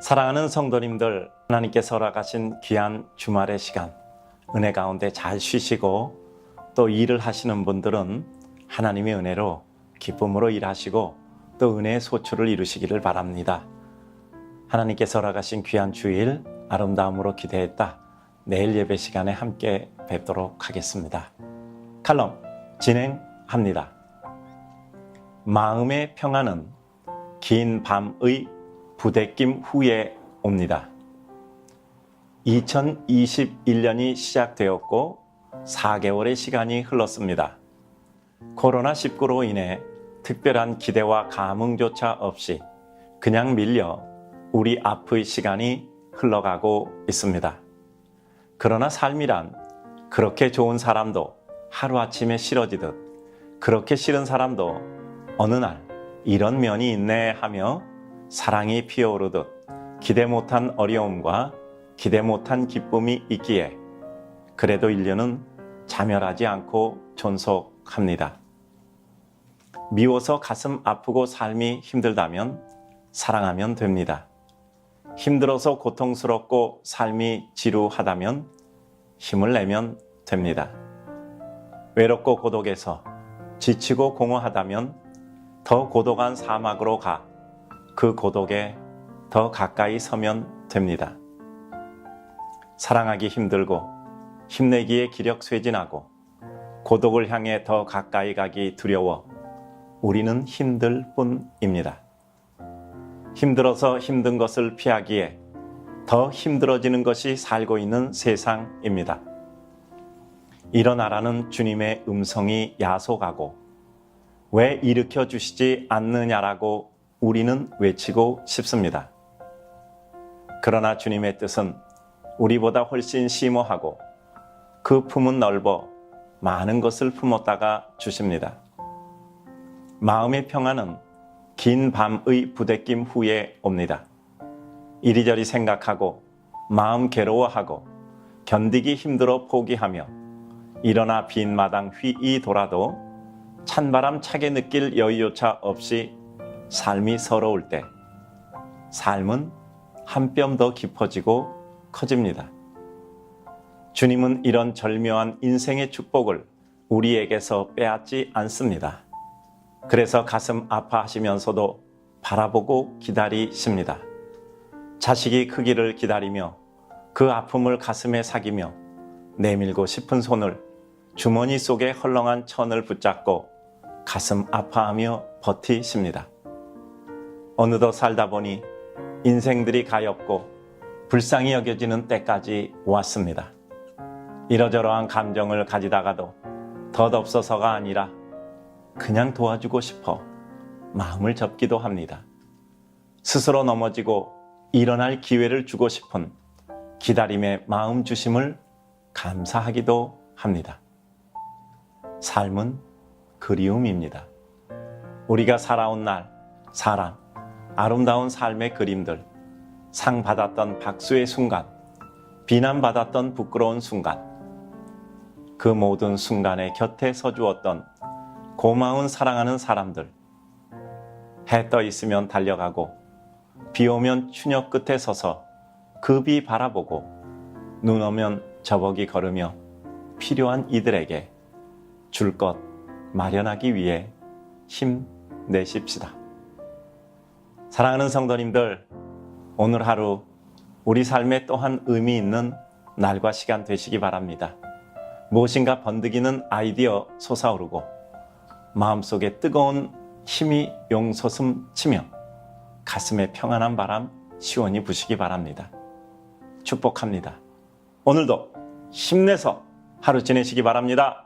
사랑하는 성도님들, 하나님께서 허락하신 귀한 주말의 시간, 은혜 가운데 잘 쉬시고 또 일을 하시는 분들은 하나님의 은혜로 기쁨으로 일하시고 또 은혜의 소출을 이루시기를 바랍니다. 하나님께서 허락하신 귀한 주일 아름다움으로 기대했다. 내일 예배 시간에 함께 뵙도록 하겠습니다. 칼럼 진행합니다. 마음의 평안은 긴 밤의 부대낌 후에 옵니다. 2021년이 시작되었고 4개월의 시간이 흘렀습니다. 코로나19로 인해 특별한 기대와 감흥조차 없이 그냥 밀려 우리 앞의 시간이 흘러가고 있습니다. 그러나 삶이란 그렇게 좋은 사람도 하루아침에 싫어지듯 그렇게 싫은 사람도 어느 날 이런 면이 있네 하며 사랑이 피어오르듯 기대 못한 어려움과 기대 못한 기쁨이 있기에 그래도 인류는 자멸하지 않고 존속합니다. 미워서 가슴 아프고 삶이 힘들다면 사랑하면 됩니다. 힘들어서 고통스럽고 삶이 지루하다면 힘을 내면 됩니다. 외롭고 고독해서 지치고 공허하다면 더 고독한 사막으로 가 그 고독에 더 가까이 서면 됩니다. 사랑하기 힘들고 힘내기에 기력 쇠진하고 고독을 향해 더 가까이 가기 두려워 우리는 힘들 뿐입니다. 힘들어서 힘든 것을 피하기에 더 힘들어지는 것이 살고 있는 세상입니다. 일어나라는 주님의 음성이 야속하고 왜 일으켜 주시지 않느냐라고 우리는 외치고 싶습니다. 그러나 주님의 뜻은 우리보다 훨씬 심오하고 그 품은 넓어 많은 것을 품었다가 주십니다. 마음의 평안은 긴 밤의 부대낌 후에 옵니다. 이리저리 생각하고 마음 괴로워하고 견디기 힘들어 포기하며 일어나 빈 마당 휘이 돌아도 찬바람 차게 느낄 여유조차 없이 삶이 서러울 때 삶은 한 뼘 더 깊어지고 커집니다. 주님은 이런 절묘한 인생의 축복을 우리에게서 빼앗지 않습니다. 그래서 가슴 아파하시면서도 바라보고 기다리십니다. 자식이 크기를 기다리며 그 아픔을 가슴에 사기며 내밀고 싶은 손을 주머니 속에 헐렁한 천을 붙잡고 가슴 아파하며 버티십니다. 어느덧 살다 보니 인생들이 가엾고 불쌍히 여겨지는 때까지 왔습니다. 이러저러한 감정을 가지다가도 덧없어서가 아니라 그냥 도와주고 싶어 마음을 접기도 합니다. 스스로 넘어지고 일어날 기회를 주고 싶은 기다림의 마음 주심을 감사하기도 합니다. 삶은 그리움입니다. 우리가 살아온 날, 사랑, 아름다운 삶의 그림들, 상 받았던 박수의 순간, 비난받았던 부끄러운 순간, 그 모든 순간에 곁에 서주었던 고마운 사랑하는 사람들, 해 떠 있으면 달려가고, 비 오면 추녀 끝에 서서 그비 바라보고, 눈 오면 저벅이 걸으며 필요한 이들에게 줄 것 마련하기 위해 힘내십시다. 사랑하는 성도님들, 오늘 하루 우리 삶에 또한 의미 있는 날과 시간 되시기 바랍니다. 무엇인가 번득이는 아이디어 솟아오르고 마음속에 뜨거운 힘이 용솟음 치며 가슴에 평안한 바람 시원히 부시기 바랍니다. 축복합니다. 오늘도 힘내서 하루 지내시기 바랍니다.